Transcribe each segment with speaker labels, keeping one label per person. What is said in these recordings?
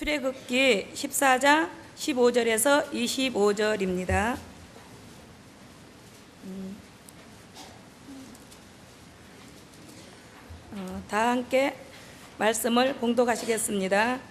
Speaker 1: 출애굽기 14장 15절에서 25절입니다. 음. 어, 다 함께 말씀을 봉독하시겠습니다.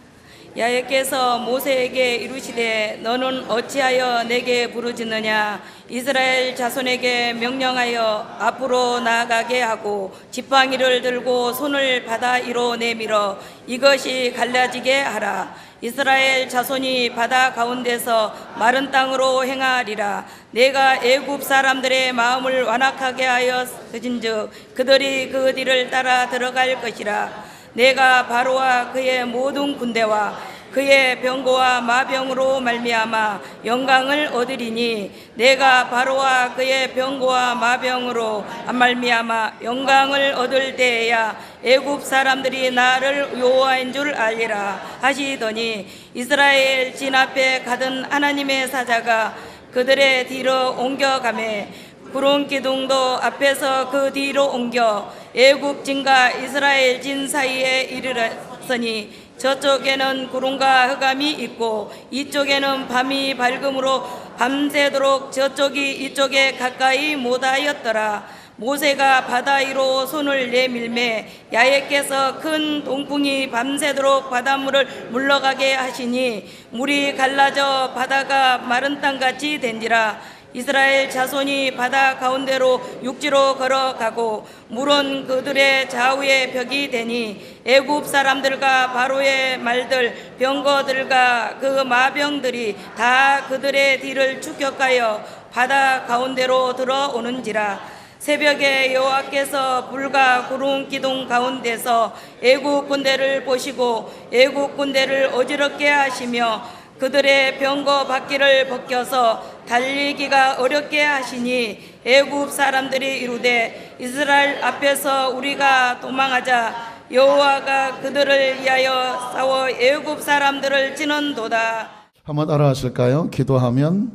Speaker 1: 야훼께서 모세에게 이르시되 너는 어찌하여 내게 부르짖느냐? 이스라엘 자손에게 명령하여 앞으로 나아가게 하고 지팡이를 들고 손을 바다 위로 내밀어 이것이 갈라지게 하라. 이스라엘 자손이 바다 가운데서 마른 땅으로 행하리라. 내가 애굽 사람들의 마음을 완악하게 하였은즉 그들이 그 뒤를 따라 들어갈 것이라. 내가 바로와 그의 모든 군대와 그의 병거와 마병으로 말미암아 영광을 얻으리니 내가 바로와 그의 병거와 마병으로 말미암아 영광을 얻을 때에야 애굽 사람들이 나를 여호와인 줄 알리라 하시더니 이스라엘 진 앞에 가던 하나님의 사자가 그들의 뒤로 옮겨가매 구름 기둥도 앞에서 그 뒤로 옮겨 애굽 진과 이스라엘 진 사이에 이르렀으니 저쪽에는 구름과 흑암이 있고 이쪽에는 밤이 밝음으로 밤새도록 저쪽이 이쪽에 가까이 못하였더라. 모세가 바다 위로 손을 내밀매 야훼께서 큰 동풍이 밤새도록 바닷물을 물러가게 하시니 물이 갈라져 바다가 마른 땅같이 된지라 이스라엘 자손이 바다 가운데로 육지로 걸어가고 물은 그들의 좌우에 벽이 되니 애굽 사람들과 바로의 말들 병거들과 그 마병들이 다 그들의 뒤를 추격하여 바다 가운데로 들어오는지라. 새벽에 여호와께서 불과 구름 기둥 가운데서 애국 군대를 보시고 애국 군대를 어지럽게 하시며 그들의 병거 바퀴를 벗겨서 달리기가 어렵게 하시니 애굽 사람들이 이르되 이스라엘 앞에서 우리가 도망하자 여호와가 그들을 위하여 싸워 애굽 사람들을 치는도다.
Speaker 2: 한번 따라하실까요? 기도하면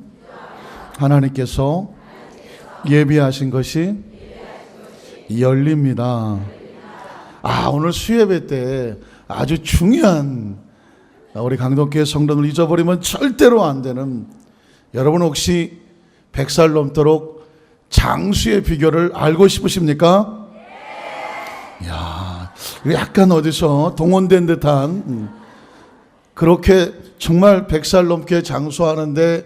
Speaker 2: 하나님께서 예비하신 것이 열립니다. 아, 오늘 수예배 때 아주 중요한 우리 강동교회 성도들 잊어버리면 절대로 안 되는 여러분 혹시 100살 넘도록 장수의 비결을 알고 싶으십니까? 야, 이거 약간 어디서 동원된 듯한 음, 그렇게 정말 100살 넘게 장수하는데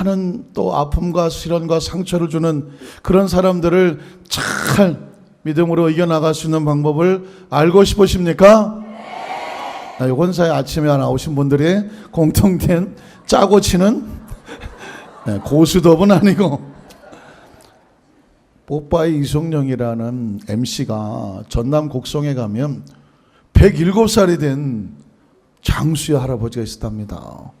Speaker 2: 많은 또 아픔과 시련과 상처를 주는 그런 사람들을 잘 믿음으로 이겨나갈 수 있는 방법을 알고 싶으십니까? 네. 요건사에 아침에 나오신 분들의 공통된 짜고 치는 네, 고수톱은 아니고 뽀빠이 이성령이라는 MC가 전남 곡성에 가면 107살이 된 장수의 할아버지가 있었답니다.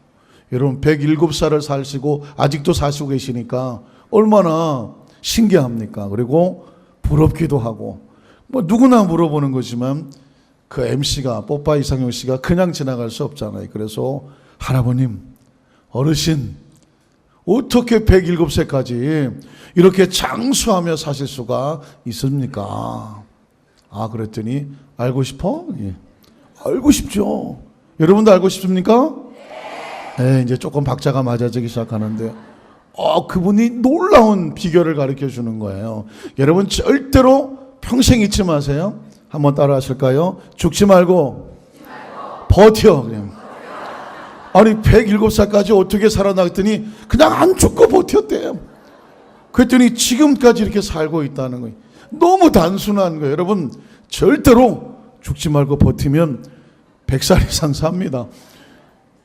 Speaker 2: 여러분 107살을 사시고 아직도 사시고 계시니까 얼마나 신기합니까? 그리고 부럽기도 하고 뭐 누구나 물어보는 거지만 그 MC가 뽀빠 이상용 씨가 그냥 지나갈 수 없잖아요. 그래서 할아버님 어르신 어떻게 107세까지 이렇게 장수하며 사실 수가 있습니까? 아 그랬더니 알고 싶어? 예. 알고 싶죠. 여러분도 알고 싶습니까? 네, 이제 조금 박자가 맞아지기 시작하는데, 어, 그분이 놀라운 비결을 가르쳐 주는 거예요. 여러분 절대로 평생 잊지 마세요. 한번 따라 하실까요? 죽지 말고, 버텨, 그냥. 아니, 107살까지 어떻게 살아나갔더니 그냥 안 죽고 버텼대요. 그랬더니 지금까지 이렇게 살고 있다는 거예요. 너무 단순한 거예요. 여러분, 절대로 죽지 말고 버티면 100살 이상 삽니다.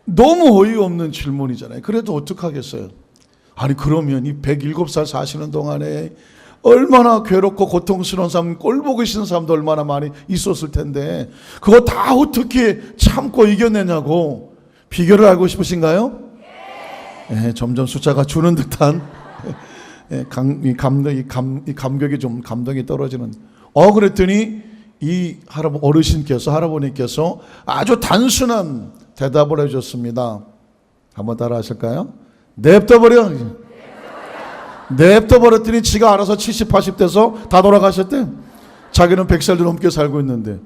Speaker 2: 너무 어이없는 질문이잖아요. 그래도 어떡하겠어요? 아니, 그러면 이 107살 사시는 동안에 얼마나 괴롭고 고통스러운 삶, 꼴보기 싫은 사람도 얼마나 많이 있었을 텐데, 그거 다 어떻게 참고 이겨내냐고 비결을 알고 싶으신가요? 예, 점점 숫자가 주는 듯한 예, 감, 이 감동, 이 감, 이 감격이 좀 감동이 떨어지는. 어, 그랬더니 이 할아버 어르신께서 할아버님께서 아주 단순한 대답을 해줬습니다. 한번 따라 하실까요? 냅둬 버려. 냅둬 버렸더니 지가 알아서 70, 80 돼서 다 돌아가셨대. 자기는 100살도 넘게 살고 있는데.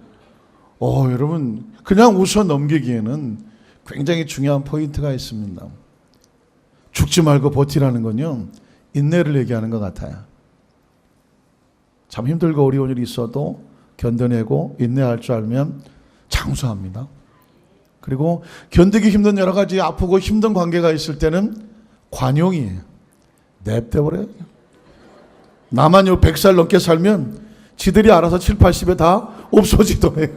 Speaker 2: 어, 여러분, 그냥 웃어 넘기기에는 굉장히 중요한 포인트가 있습니다. 죽지 말고 버티라는 건요, 인내를 얘기하는 것 같아요. 참 힘들고 어려운 일이 있어도 견뎌내고 인내할 줄 알면 장수합니다. 그리고 견디기 힘든 여러 가지 아프고 힘든 관계가 있을 때는 관용이에요. 냅둬버려요. 나만 요 100살 넘게 살면 지들이 알아서 7, 80에 다 없어지더래.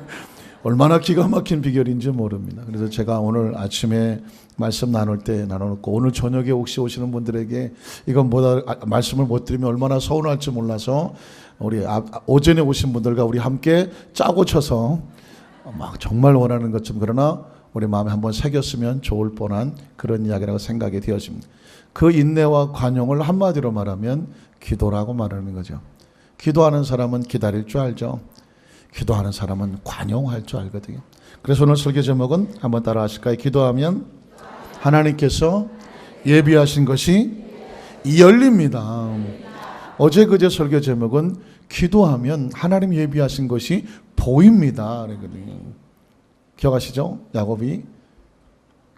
Speaker 2: 얼마나 기가 막힌 비결인지 모릅니다. 그래서 제가 오늘 아침에 말씀 나눌 때 나눠놓고 오늘 저녁에 혹시 오시는 분들에게 이건 뭐다 아, 말씀을 못 드리면 얼마나 서운할지 몰라서 우리 아- 아, 오전에 오신 분들과 우리 함께 짜고 쳐서 막 정말 원하는 것좀 그러나 우리 마음에 한번 새겼으면 좋을 뻔한 그런 이야기라고 생각이 되어집니다. 그 인내와 관용을 한마디로 말하면 기도라고 말하는 거죠. 기도하는 사람은 기다릴 줄 알죠. 기도하는 사람은 관용할 줄 알거든요. 그래서 오늘 설교 제목은 한번 따라 하실까요? 기도하면 하나님께서 예비하신 것이 열립니다. 어제 그제 설교 제목은 기도하면 하나님 예비하신 것이 보입니다. 그러거든요. 기억하시죠? 야곱이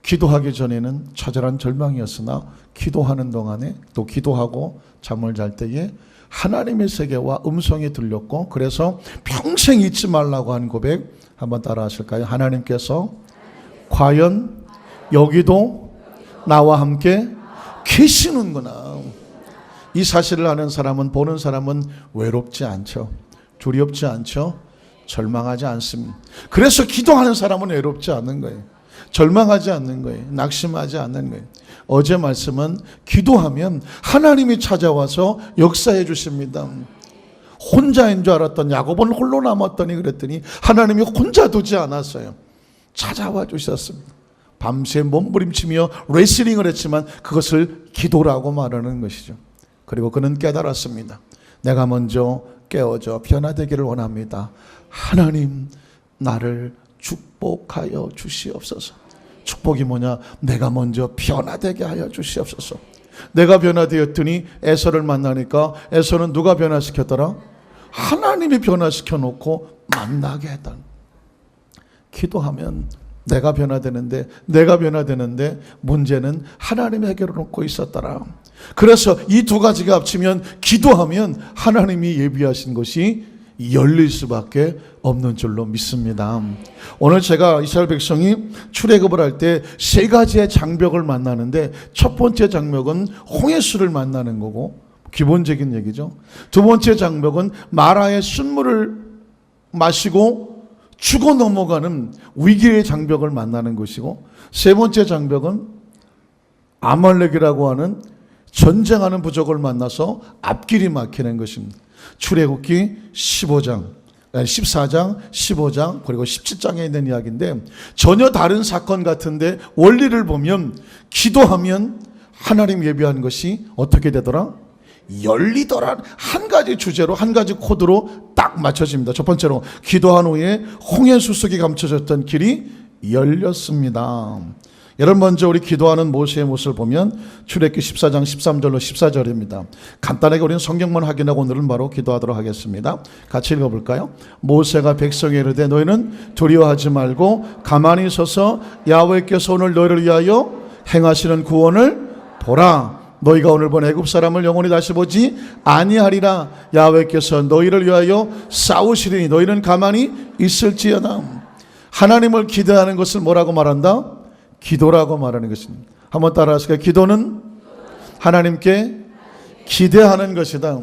Speaker 2: 기도하기 전에는 처절한 절망이었으나 기도하는 동안에 또 기도하고 잠을 잘 때에 하나님의 세계와 음성이 들렸고 그래서 평생 잊지 말라고 한 고백 한번 따라 하실까요? 하나님께서 과연 여기도 나와 함께 계시는구나. 이 사실을 아는 사람은 보는 사람은 외롭지 않죠. 두렵지 않죠. 절망하지 않습니다. 그래서 기도하는 사람은 외롭지 않는 거예요. 절망하지 않는 거예요. 낙심하지 않는 거예요. 어제 말씀은 기도하면 하나님이 찾아와서 역사해 주십니다. 혼자인 줄 알았던 야곱은 홀로 남았더니 그랬더니 하나님이 혼자 두지 않았어요. 찾아와 주셨습니다. 밤새 몸부림치며 레슬링을 했지만 그것을 기도라고 말하는 것이죠. 그리고 그는 깨달았습니다. 내가 먼저 깨어져 변화되기를 원합니다. 하나님 나를 축복하여 주시옵소서. 축복이 뭐냐? 내가 먼저 변화되게 하여 주시옵소서. 내가 변화되었더니 에서를 만나니까 에서는 누가 변화시켰더라? 하나님이 변화시켜 놓고 만나게 했다. 기도하면 내가 변화되는데 내가 변화되는데 문제는 하나님이 해결해 놓고 있었더라. 그래서 이 두 가지가 합치면 기도하면 하나님이 예비하신 것이 열릴 수밖에 없는 줄로 믿습니다. 오늘 제가 이스라엘 백성이 출애굽을 할 때 세 가지의 장벽을 만나는데 첫 번째 장벽은 홍해수를 만나는 거고 기본적인 얘기죠. 두 번째 장벽은 마라의 순물을 마시고 죽어 넘어가는 위기의 장벽을 만나는 것이고 세 번째 장벽은 아말렉이라고 하는 전쟁하는 부족을 만나서 앞길이 막히는 것입니다. 출애굽기 15장, 14장, 15장 그리고 17장에 있는 이야기인데 전혀 다른 사건 같은데 원리를 보면 기도하면 하나님 예비한 것이 어떻게 되더라? 열리더라 한 가지 주제로 한 가지 코드로 딱 맞춰집니다. 첫 번째로 기도한 후에 홍해 수석이 감춰졌던 길이 열렸습니다. 여러분 먼저 우리 기도하는 모세의 모습을 보면 출애굽기 14장 13절로 14절입니다. 간단하게 우리는 성경만 확인하고 오늘은 바로 기도하도록 하겠습니다. 같이 읽어볼까요? 모세가 백성에 이르되 너희는 두려워하지 말고 가만히 서서 야훼께서 오늘 너희를 위하여 행하시는 구원을 보라. 너희가 오늘 본 애굽 사람을 영원히 다시 보지 아니하리라. 야훼께서 너희를 위하여 싸우시리니 너희는 가만히 있을지어다. 하나님을 기대하는 것을 뭐라고 말한다? 기도라고 말하는 것입니다. 한번 따라하실까요? 기도는 하나님께 기대하는 것이다.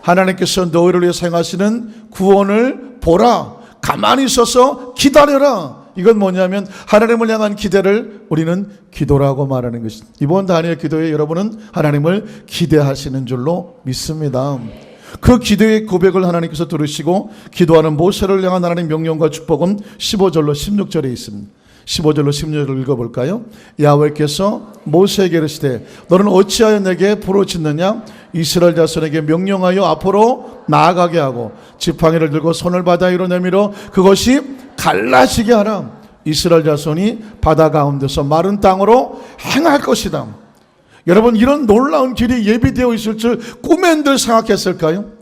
Speaker 2: 하나님께서 너희를 위해 생하시는 구원을 보라. 가만히 있어서 기다려라. 이건 뭐냐면 하나님을 향한 기대를 우리는 기도라고 말하는 것입니다. 이번 단위의 기도에 여러분은 하나님을 기대하시는 줄로 믿습니다. 그 기도의 고백을 하나님께서 들으시고 기도하는 모세를 향한 하나님 명령과 축복은 15절로 16절에 있습니다. 15절로 16절을 읽어볼까요? 야훼께서 모세에게 이르시되 너는 어찌하여 내게 부르짖느냐 이스라엘 자손에게 명령하여 앞으로 나아가게 하고 지팡이를 들고 손을 바다 위로 내밀어 그것이 갈라지게 하라 이스라엘 자손이 바다 가운데서 마른 땅으로 행할 것이다 여러분 이런 놀라운 길이 예비되어 있을 줄 꿈엔들 생각했을까요?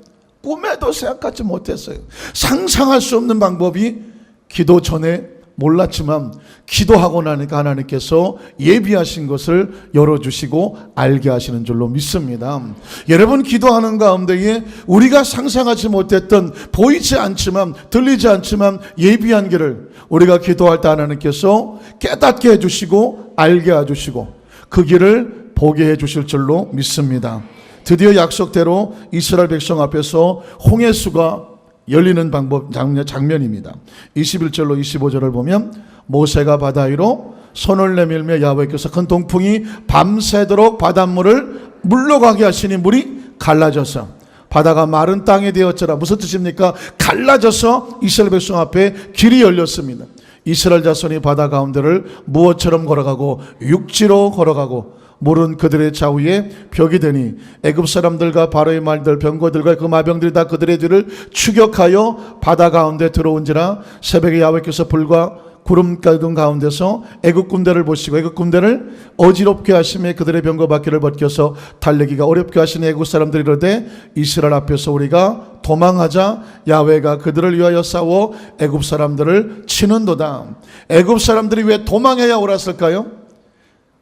Speaker 2: 꿈에도 생각하지 못했어요 상상할 수 없는 방법이 기도 전에 몰랐지만 기도하고 나니까 하나님께서 예비하신 것을 열어주시고 알게 하시는 줄로 믿습니다. 여러분 기도하는 가운데에 우리가 상상하지 못했던 보이지 않지만 들리지 않지만 예비한 길을 우리가 기도할 때 하나님께서 깨닫게 해주시고 알게 해주시고 그 길을 보게 해주실 줄로 믿습니다. 드디어 약속대로 이스라엘 백성 앞에서 홍해수가 열리는 방법 장면, 장면입니다. 21절로 25절을 보면 모세가 바다 위로 손을 내밀며 야훼께서 큰 동풍이 밤새도록 바닷물을 물러가게 하시니 물이 갈라져서 바다가 마른 땅에 되었더라. 무슨 뜻입니까? 갈라져서 이스라엘 백성 앞에 길이 열렸습니다. 이스라엘 자손이 바다 가운데를 무엇처럼 걸어가고 육지로 걸어가고 물은 그들의 좌우에 벽이 되니 애굽 사람들과 바로의 말들 병거들과 그 마병들이 다 그들의 뒤를 추격하여 바다 가운데 들어온지라 새벽에 야훼께서 불과 구름 가둔 가운데서 애굽 군대를 보시고 애굽 군대를 어지럽게 하심에 그들의 병거 바퀴를 벗겨서 달리기가 어렵게 하신 애굽 사람들이 이르되 이스라엘 앞에서 우리가 도망하자 야훼가 그들을 위하여 싸워 애굽 사람들을 치는도다. 애굽 사람들이 왜 도망해야 옳았을까요?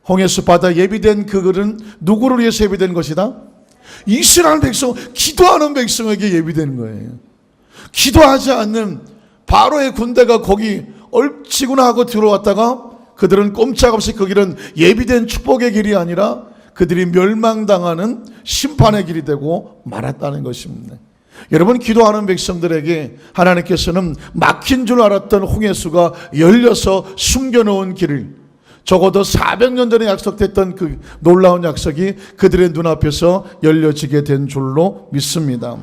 Speaker 2: 홍해수 바다 예비된 그 글은 누구를 위해서 예비된 것이다? 이스라엘 백성, 기도하는 백성에게 예비된 거예요. 기도하지 않는 바로의 군대가 거기 얼치구나 하고 들어왔다가 그들은 꼼짝없이 그 길은 예비된 축복의 길이 아니라 그들이 멸망당하는 심판의 길이 되고 말았다는 것입니다. 여러분 기도하는 백성들에게 하나님께서는 막힌 줄 알았던 홍해수가 열려서 숨겨놓은 길을 적어도 400년 전에 약속됐던 그 놀라운 약속이 그들의 눈앞에서 열려지게 된 줄로 믿습니다.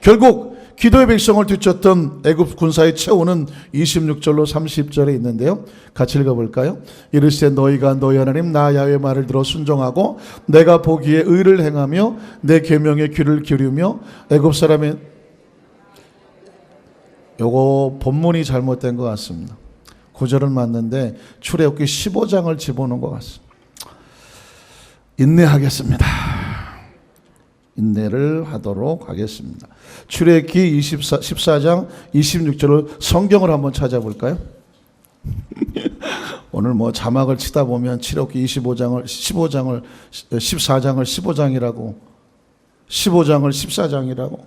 Speaker 2: 결국 기도의 백성을 뒤쫓던 애굽 군사의 최후는 26절로 30절에 있는데요. 같이 읽어볼까요? 이르시되 너희가 너희 하나님 나 야의 말을 들어 순종하고 내가 보기에 의를 행하며 내 계명에 귀를 기울이며 애굽 사람의 요거 본문이 잘못된 것 같습니다. 구절은 맞는데 출애굽기 15장을 집어넣은 것 같습니다. 인내하겠습니다. 인내를 하도록 하겠습니다. 출애굽기 24, 14장 26절을 성경을 한번 찾아볼까요? 오늘 뭐 자막을 치다 보면 출애굽기 25장을 15장을 14장을 15장이라고 15장을 14장이라고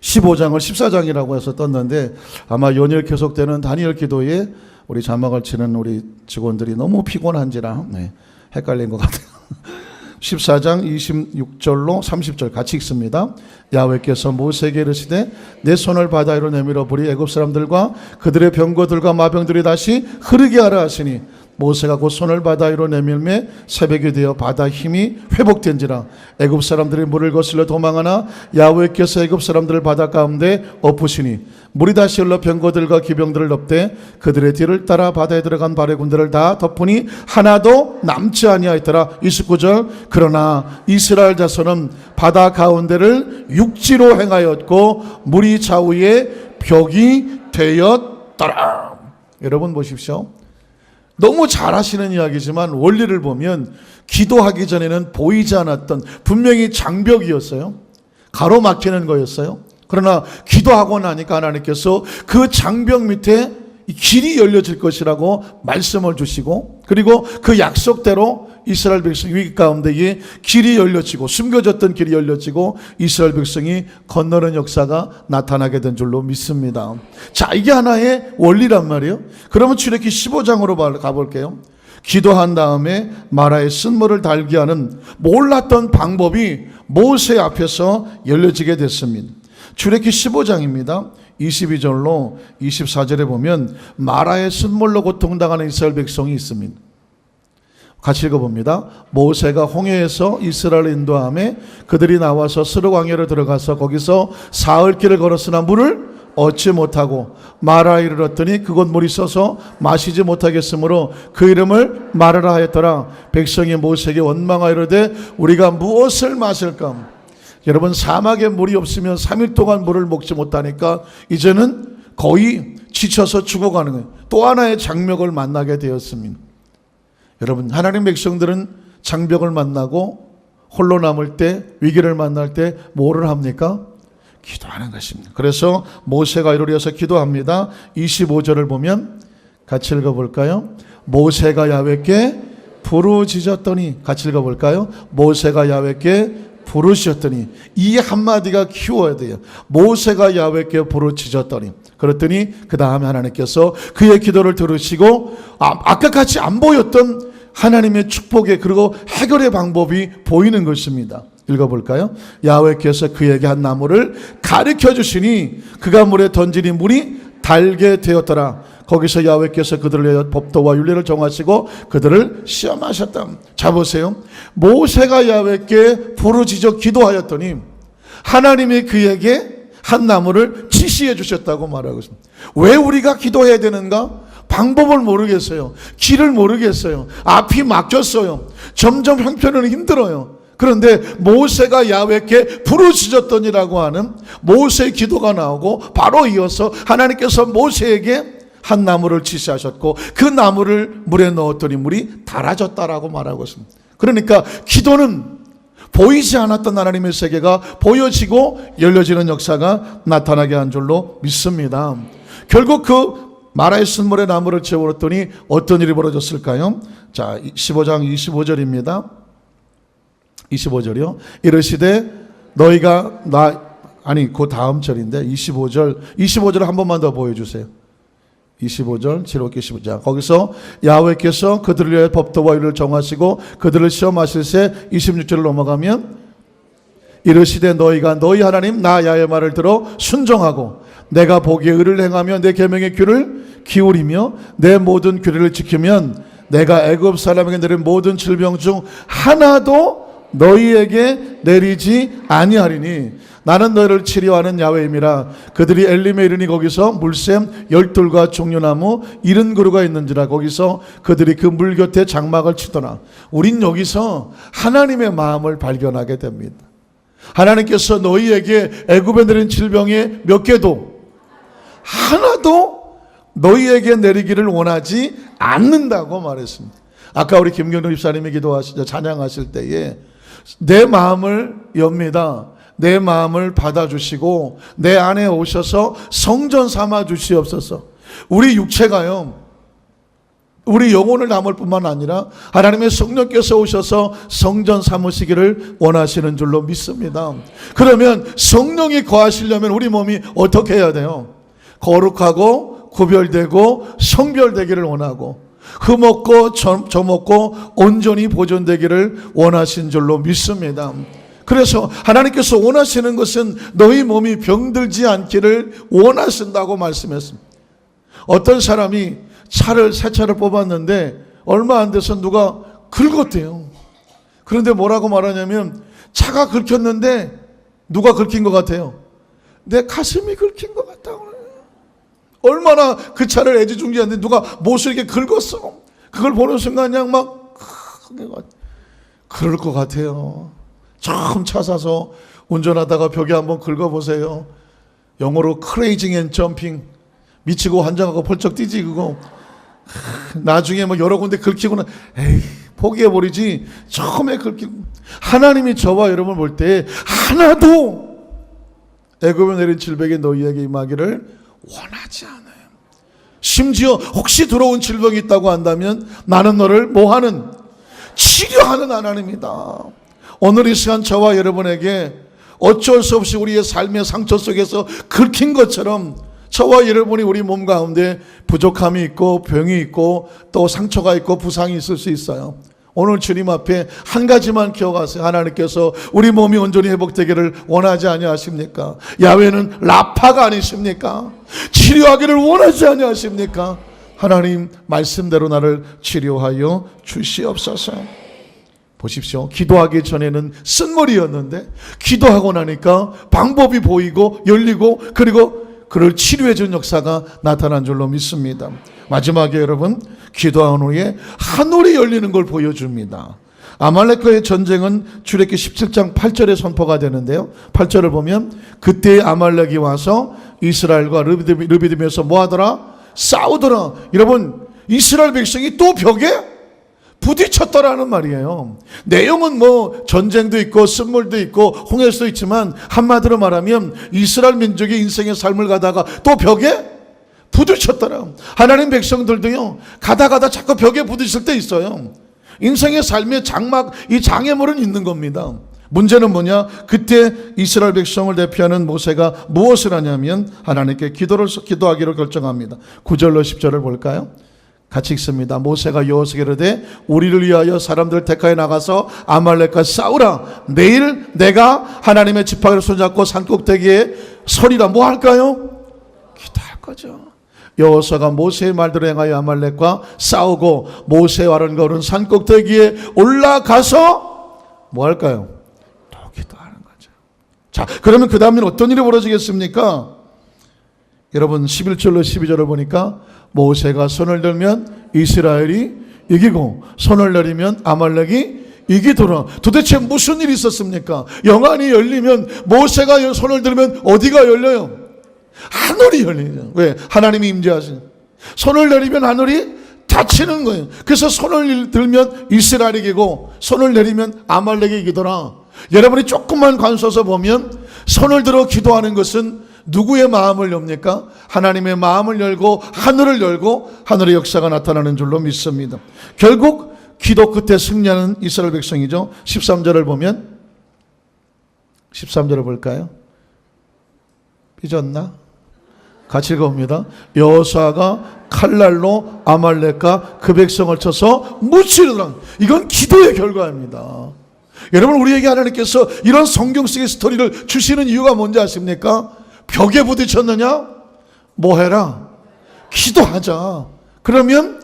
Speaker 2: 15장을 14장이라고 해서 떴는데 아마 연일 계속되는 다니엘 기도에 우리 자막을 치는 우리 직원들이 너무 피곤한지라 네, 헷갈린 것 같아요. 14장 26절로 30절 같이 읽습니다. 야훼께서 모세에게 이르시되 내 손을 바다 위로 내밀어 보리 애굽 사람들과 그들의 병거들과 마병들이 다시 흐르게 하라 하시니 모세가 곧 손을 바다 위로 내밀매 새벽이 되어 바다 힘이 회복된지라 애굽 사람들이 물을 거슬러 도망하나 야훼께서 애굽 사람들을 바다 가운데 엎으시니 물이 다시 흘러 병거들과 기병들을 덮되 그들의 뒤를 따라 바다에 들어간 발의 군대를 다 덮으니 하나도 남지 아니하였더라. 29절. 그러나 이스라엘 자손은 바다 가운데를 육지로 행하였고 물이 좌우에 벽이 되었더라. 여러분 보십시오 너무 잘하시는 이야기지만 원리를 보면 기도하기 전에는 보이지 않았던 분명히 장벽이었어요. 가로막히는 거였어요. 그러나 기도하고 나니까 하나님께서 그 장벽 밑에 이 길이 열려질 것이라고 말씀을 주시고 그리고 그 약속대로 이스라엘 백성 위기 가운데에 길이 열려지고 숨겨졌던 길이 열려지고 이스라엘 백성이 건너는 역사가 나타나게 된 줄로 믿습니다. 자, 이게 하나의 원리란 말이에요. 그러면 출애기 15장으로 가볼게요. 기도한 다음에 마라의 쓴물을 달게 하는 몰랐던 방법이 모세 앞에서 열려지게 됐습니다. 출애기 15장입니다. 22절로 24절에 보면 마라의 쓴물로 고통당하는 이스라엘 백성이 있습니다. 같이 읽어봅니다. 모세가 홍해에서 이스라엘 인도함에 그들이 나와서 스르 광야로 들어가서 거기서 사흘 길을 걸었으나 물을 얻지 못하고 마라에 이르렀더니 그곳 물이 써서 마시지 못하겠으므로 그 이름을 마르라 하였더라. 백성이 모세에게 원망하여 이르되 우리가 무엇을 마실까? 여러분 사막에 물이 없으면 3일 동안 물을 먹지 못하니까 이제는 거의 지쳐서 죽어가는 거예요. 또 하나의 장벽을 만나게 되었습니다. 여러분 하나님 백성들은 장벽을 만나고 홀로 남을 때 위기를 만날 때 뭐를 합니까? 기도하는 것입니다. 그래서 모세가 이르려서 기도합니다. 25절을 보면 같이 읽어볼까요? 모세가 야외께 부르짖었더니 같이 읽어볼까요? 모세가 야외께 부르짖었더니 이 한마디가 키워야 돼요. 모세가 야외께 부르짖었더니 그랬더니 그 다음에 하나님께서 그의 기도를 들으시고 아, 아까 같이 안 보였던 하나님의 축복의 그리고 해결의 방법이 보이는 것입니다. 읽어볼까요? 야외께서 그에게 한 나무를 가르쳐 주시니 그가 물에 던지니 물이 달게 되었더라. 거기서 야외께서 위하여 법도와 윤례를 정하시고 그들을 시험하셨다. 자 보세요. 모세가 야외께 부르짖어 기도하였더니 하나님이 그에게 한 나무를 지시해 주셨다고 말하고 있습니다. 왜 우리가 기도해야 되는가? 방법을 모르겠어요. 길을 모르겠어요. 앞이 막혔어요. 점점 형편은 힘들어요. 그런데 모세가 야외께 부르짖었더니라고 하는 모세의 기도가 나오고 바로 이어서 하나님께서 모세에게 한 나무를 지시하셨고 그 나무를 물에 넣었더니 물이 달아졌다라고 말하고 있습니다. 그러니까 기도는 보이지 않았던 하나님의 세계가 보여지고 열려지는 역사가 나타나게 한 줄로 믿습니다. 결국 그 마라의 쓴물에 나무를 채워놨더니 어떤 일이 벌어졌을까요? 자, 15장 25절입니다. 25절이요. 이르시되 너희가 나 아니 그 다음 절인데 25절 25절 한 번만 더 보여주세요. 25절 7월 25장. 거기서 야훼께서 그들을 위해 법도와 율을 정하시고 그들을 시험하실 새 26절을 넘어가면 이르시되 너희가 너희 하나님 나 야의 말을 들어 순종하고 내가 보기에 의를 행하며 내 계명의 귀를 기울이며 내 모든 규례를 지키면 내가 애굽 사람에게 내린 모든 질병 중 하나도 너희에게 내리지 아니하리니 나는 너희를 치료하는 야훼임이라 그들이 엘림에 이르니 거기서 물샘 열둘과 종려나무 이른 그루가 있는지라 거기서 그들이 그 물 곁에 장막을 치더라 우린 여기서 하나님의 마음을 발견하게 됩니다 하나님께서 너희에게 애굽에 내린 질병의 몇 개도 하나도 너희에게 내리기를 원하지 않는다고 말했습니다. 아까 우리 김경록 집사님이 기도하시죠. 찬양하실 때에 내 마음을 엽니다. 내 마음을 받아주시고 내 안에 오셔서 성전 삼아 주시옵소서. 우리 육체가요. 우리 영혼을 남을 뿐만 아니라 하나님의 성령께서 오셔서 성전 삼으시기를 원하시는 줄로 믿습니다. 그러면 성령이 거하시려면 우리 몸이 어떻게 해야 돼요? 거룩하고 구별되고 성별되기를 원하고 흠없고 저- 저먹고 온전히 보존되기를 원하신 줄로 믿습니다. 그래서 하나님께서 원하시는 것은 너희 몸이 병들지 않기를 원하신다고 말씀했습니다. 어떤 사람이 차를 새 차를 뽑았는데 얼마 안 돼서 누가 긁었대요. 그런데 뭐라고 말하냐면 차가 긁혔는데 누가 긁힌 것 같아요? 내 가슴이 긁힌 것 같다고. 얼마나 그 차를 애지중지하는데 누가 못을 이렇게 긁었어. 그걸 보는 순간 그냥 막 그럴 것 같아요. 처음 차 사서 운전하다가 벽에 한번 긁어보세요. 영어로 크레이징 앤 점핑 미치고 환장하고 펄쩍 뛰지 그거 나중에 뭐 여러 군데 긁히고는 에이 포기해버리지 처음에 긁히고 하나님이 저와 여러분을 볼 때 하나도 애굽에 내린 질병이 너희에게 임하기를 원하지 않아요. 심지어 혹시 들어온 질병이 있다고 한다면 나는 너를 뭐하는 치료하는 하나님이다. 오늘 이 시간 저와 여러분에게 어쩔 수 없이 우리의 삶의 상처 속에서 긁힌 것처럼 저와 여러분이 우리 몸 가운데 부족함이 있고 병이 있고 또 상처가 있고 부상이 있을 수 있어요. 오늘 주님 앞에 한 가지만 기억하세요. 하나님께서 우리 몸이 온전히 회복되기를 원하지 아니하십니까? 야훼는 라파가 아니십니까? 치료하기를 원하지 아니하십니까? 하나님 말씀대로 나를 치료하여 주시옵소서. 보십시오. 기도하기 전에는 쓴머리였는데 기도하고 나니까 방법이 보이고 열리고 그리고 그를 치료해 준 역사가 나타난 줄로 믿습니다. 마지막에 여러분 기도한 후에 하늘이 열리는 걸 보여줍니다. 아말렉과의 전쟁은 출애기 17장 8절에 선포가 되는데요. 8절을 보면 그때 아말렉이 와서 이스라엘과 르비딤, 르비딤에서 뭐 하더라? 싸우더라. 여러분 이스라엘 백성이 또 벽에 부딪혔더라는 말이에요. 내용은 뭐 전쟁도 있고 쓴물도 있고 홍해도 있지만 한마디로 말하면 이스라엘 민족이 인생의 삶을 가다가 또 벽에 부딪혔더라. 하나님 백성들도요, 가다 가다 자꾸 벽에 부딪힐 때 있어요. 인생의 삶의 장막, 이 장애물은 있는 겁니다. 문제는 뭐냐? 그때 이스라엘 백성을 대표하는 모세가 무엇을 하냐면 하나님께 기도를 기도하기로 결정합니다. 9절로 10절을 볼까요? 같이 읽습니다. 모세가 여호수에게 이르되 우리를 위하여 사람들 택하여 나가서 아말렉과 싸우라. 내일 내가 하나님의 지팡이를 손잡고 산꼭대기에 서리라. 뭐 할까요? 기도할 거죠. 여호수아가 모세의 말대로 행하여 아말렉과 싸우고 모세와 걸은 산꼭대기에 올라가서 뭐 할까요? 또 기도하는 거죠. 자, 그러면 그 다음엔 어떤 일이 벌어지겠습니까? 여러분 11절로 12절을 보니까 모세가 손을 들면 이스라엘이 이기고 손을 내리면 아말렉이 이기더라. 도대체 무슨 일이 있었습니까? 영안이 열리면 모세가 손을 들면 어디가 열려요? 하늘이 열리죠. 왜? 하나님이 임재하신. 손을 내리면 하늘이 닫히는 거예요. 그래서 손을 들면 이스라엘이 이기고 손을 내리면 아말렉이 이기더라. 여러분이 조금만 관서서 보면 손을 들어 기도하는 것은 누구의 마음을 엽니까? 하나님의 마음을 열고 하늘을 열고 하늘의 역사가 나타나는 줄로 믿습니다. 결국 기도 끝에 승리하는 이스라엘 백성이죠. 13절을 보면 13절을 볼까요? 삐졌나? 같이 읽어봅니다. 여호수아가 칼날로 아말렉과 그 백성을 쳐서 무찌르더라. 이건 기도의 결과입니다. 여러분 우리에게 하나님께서 이런 성경 속의 스토리를 주시는 이유가 뭔지 아십니까? 벽에 부딪혔느냐? 뭐 해라? 기도하자. 그러면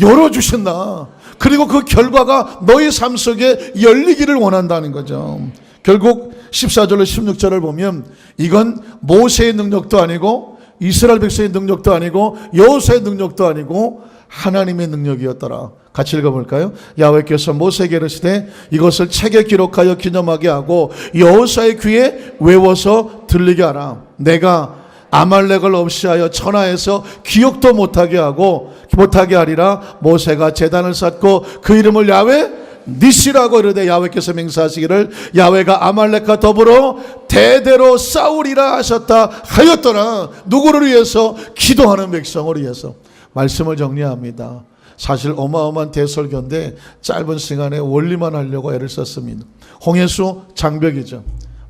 Speaker 2: 열어주신다. 그리고 그 결과가 너희 삶 속에 열리기를 원한다는 거죠. 결국 14절로 16절을 보면 이건 모세의 능력도 아니고 이스라엘 백성의 능력도 아니고 여호수아의 능력도 아니고 하나님의 능력이었더라. 같이 읽어볼까요? 야훼께서 모세에게 이르시되 이것을 책에 기록하여 기념하게 하고 여호수아의 귀에 외워서 들리게 하라. 내가 아말렉을 없이하여 천하에서 기억도 못하게 하고 못하게 하리라. 모세가 제단을 쌓고 그 이름을 야훼 니시라고 이르되 야훼께서 맹세하시기를 야훼가 아말렉과 더불어 대대로 싸우리라 하셨다 하였더라. 누구를 위해서 기도하는 백성을 위해서 말씀을 정리합니다. 사실 어마어마한 대설교인데 짧은 시간에 원리만 하려고 애를 썼습니다. 홍해수 장벽이죠.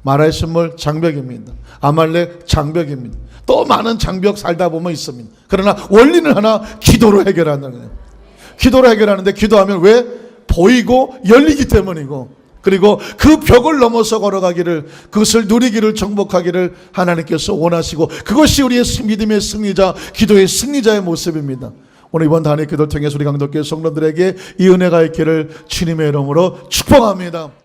Speaker 2: 마라의 선물 장벽입니다. 아말렉 장벽입니다. 또 많은 장벽 살다 보면 있습니다. 그러나 원리는 하나 기도로 해결하는 거예요. 기도로 해결하는데 기도하면 왜 보이고 열리기 때문이고 그리고 그 벽을 넘어서 걸어가기를 그것을 누리기를 정복하기를 하나님께서 원하시고 그것이 우리의 믿음의 승리자 기도의 승리자의 모습입니다. 오늘 이번 단의 기도 통해서 우리 강덕교 성도들에게 이 은혜가 있기를 주님의 이름으로 축복합니다.